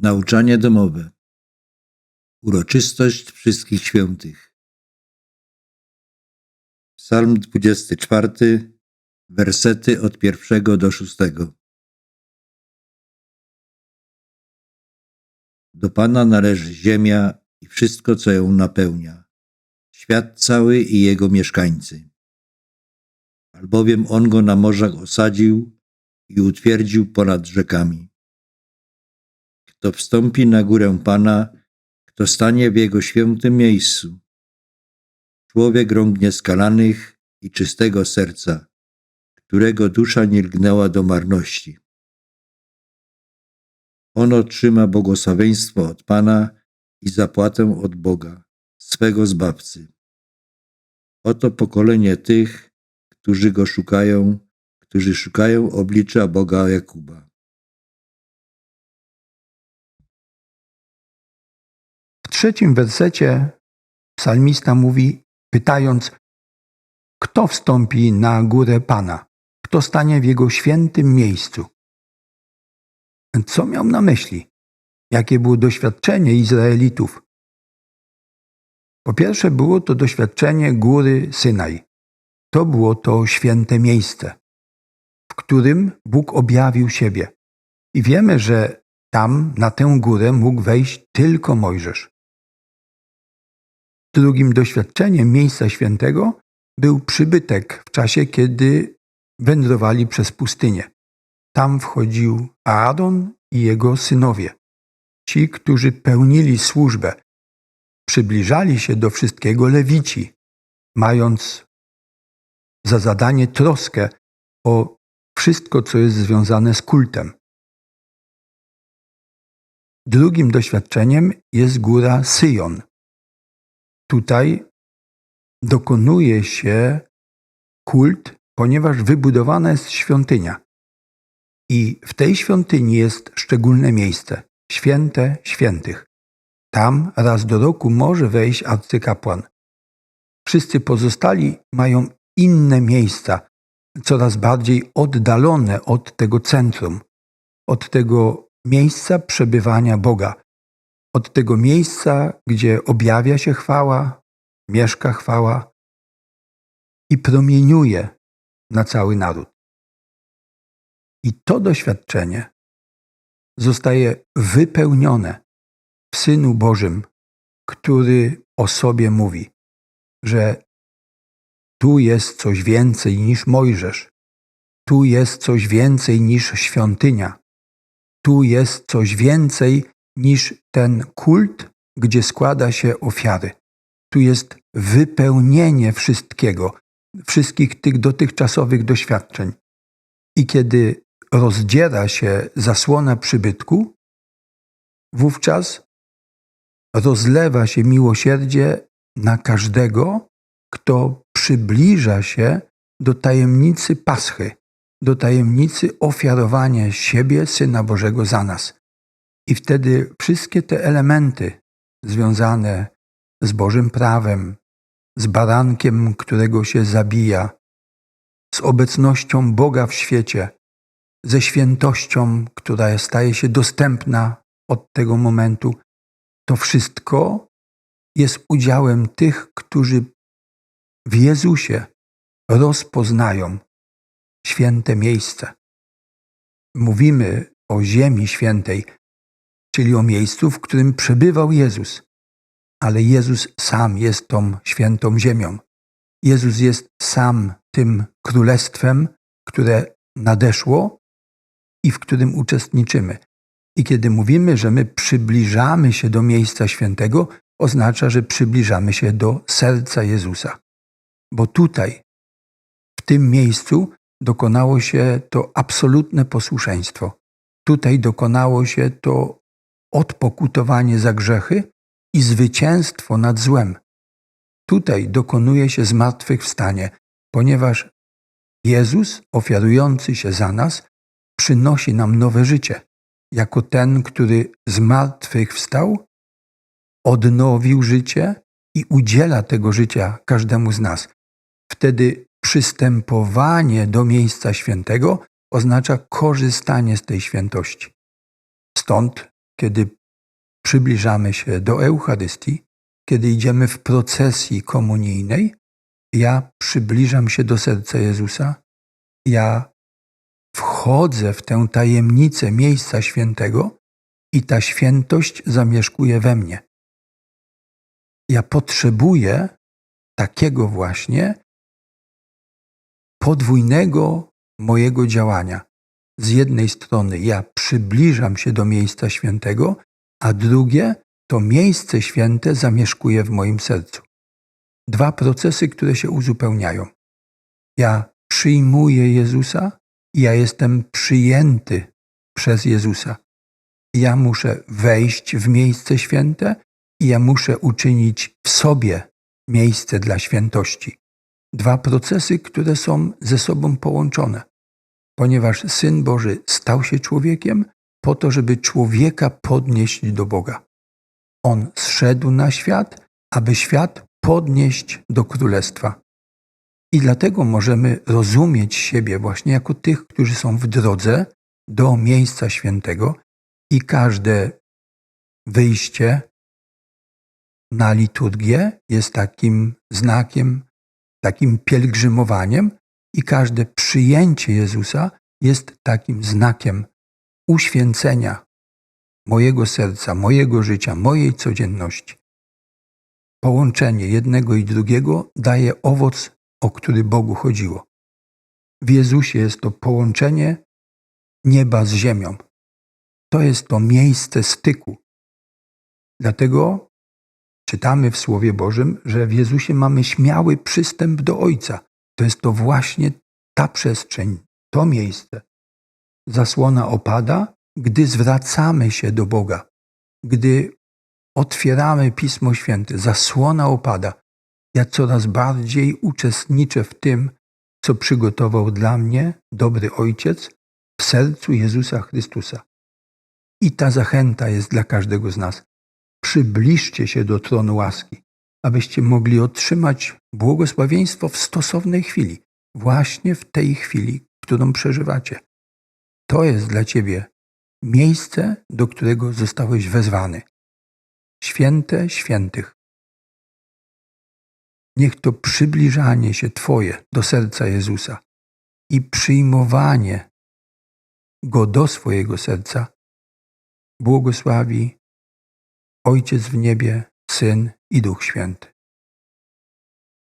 Nauczanie domowe. Uroczystość wszystkich świętych. Psalm 24, wersety od pierwszego do szóstego. Do Pana należy ziemia i wszystko, co ją napełnia, świat cały i jego mieszkańcy. Albowiem On go na morzach osadził i utwierdził ponad rzekami. Kto wstąpi na górę Pana, kto stanie w Jego świętym miejscu. Człowiek rąk nieskalanych i czystego serca, którego dusza nie lgnęła do marności. On otrzyma błogosławieństwo od Pana i zapłatę od Boga, swego Zbawcy. Oto pokolenie tych, którzy Go szukają, którzy szukają oblicza Boga Jakuba. Trzecim wersecie psalmista mówi, pytając, kto wstąpi na górę Pana, kto stanie w Jego świętym miejscu. Co miał na myśli? Jakie było doświadczenie Izraelitów? Po pierwsze, było to doświadczenie góry Synaj. To było to święte miejsce, w którym Bóg objawił siebie. I wiemy, że tam, na tę górę, mógł wejść tylko Mojżesz. Drugim doświadczeniem miejsca świętego był przybytek w czasie, kiedy wędrowali przez pustynię. Tam wchodził Aaron i jego synowie, ci, którzy pełnili służbę. Przybliżali się do wszystkiego lewici, mając za zadanie troskę o wszystko, co jest związane z kultem. Drugim doświadczeniem jest góra Syjon. Tutaj dokonuje się kult, ponieważ wybudowana jest świątynia. I w tej świątyni jest szczególne miejsce święte świętych. Tam raz do roku może wejść arcykapłan. Wszyscy pozostali mają inne miejsca, coraz bardziej oddalone od tego centrum, od tego miejsca przebywania Boga, od tego miejsca, gdzie objawia się chwała, mieszka chwała i promieniuje na cały naród. I to doświadczenie zostaje wypełnione w Synu Bożym, który o sobie mówi, że tu jest coś więcej niż Mojżesz, tu jest coś więcej niż świątynia, tu jest coś więcej niż ten kult, gdzie składa się ofiary. Tu jest wypełnienie wszystkiego, wszystkich tych dotychczasowych doświadczeń. I kiedy rozdziera się zasłona przybytku, wówczas rozlewa się miłosierdzie na każdego, kto przybliża się do tajemnicy Paschy, do tajemnicy ofiarowania siebie, Syna Bożego za nas. I wtedy wszystkie te elementy związane z Bożym prawem, z barankiem, którego się zabija, z obecnością Boga w świecie, ze świętością, która staje się dostępna od tego momentu, to wszystko jest udziałem tych, którzy w Jezusie rozpoznają święte miejsce. Mówimy o Ziemi Świętej, czyli o miejscu, w którym przebywał Jezus. Ale Jezus sam jest tą świętą ziemią. Jezus jest sam tym królestwem, które nadeszło i w którym uczestniczymy. I kiedy mówimy, że my przybliżamy się do miejsca świętego, oznacza, że przybliżamy się do serca Jezusa. Bo tutaj, w tym miejscu, dokonało się to absolutne posłuszeństwo. Tutaj dokonało się to odpokutowanie za grzechy i zwycięstwo nad złem. Tutaj dokonuje się zmartwychwstanie, ponieważ Jezus, ofiarujący się za nas, przynosi nam nowe życie. Jako ten, który zmartwychwstał, odnowił życie i udziela tego życia każdemu z nas. Wtedy przystępowanie do miejsca świętego oznacza korzystanie z tej świętości. Stąd kiedy przybliżamy się do Eucharystii, kiedy idziemy w procesji komunijnej, ja przybliżam się do serca Jezusa, ja wchodzę w tę tajemnicę miejsca świętego i ta świętość zamieszkuje we mnie. Ja potrzebuję takiego właśnie podwójnego mojego działania. Z jednej strony ja przybliżam się do miejsca świętego, a drugie to miejsce święte zamieszkuje w moim sercu. Dwa procesy, które się uzupełniają. Ja przyjmuję Jezusa i ja jestem przyjęty przez Jezusa. Ja muszę wejść w miejsce święte i ja muszę uczynić w sobie miejsce dla świętości. Dwa procesy, które są ze sobą połączone, ponieważ Syn Boży stał się człowiekiem po to, żeby człowieka podnieść do Boga. On zszedł na świat, aby świat podnieść do królestwa. I dlatego możemy rozumieć siebie właśnie jako tych, którzy są w drodze do miejsca świętego i każde wyjście na liturgię jest takim znakiem, takim pielgrzymowaniem i każde przyjęcie Jezusa jest takim znakiem uświęcenia mojego serca, mojego życia, mojej codzienności. Połączenie jednego i drugiego daje owoc, o który Bogu chodziło. W Jezusie jest to połączenie nieba z ziemią. To jest to miejsce styku. Dlatego czytamy w Słowie Bożym, że w Jezusie mamy śmiały przystęp do Ojca. To jest to właśnie ta przestrzeń, to miejsce. Zasłona opada, gdy zwracamy się do Boga, gdy otwieramy Pismo Święte. Zasłona opada. Ja coraz bardziej uczestniczę w tym, co przygotował dla mnie dobry Ojciec w sercu Jezusa Chrystusa. I ta zachęta jest dla każdego z nas. Przybliżcie się do tronu łaski, abyście mogli otrzymać błogosławieństwo w stosownej chwili, właśnie w tej chwili, którą przeżywacie. To jest dla Ciebie miejsce, do którego zostałeś wezwany. Święte świętych. Niech to przybliżanie się Twoje do serca Jezusa i przyjmowanie Go do swojego serca błogosławi Ojciec w niebie, Syn i Duch Święty.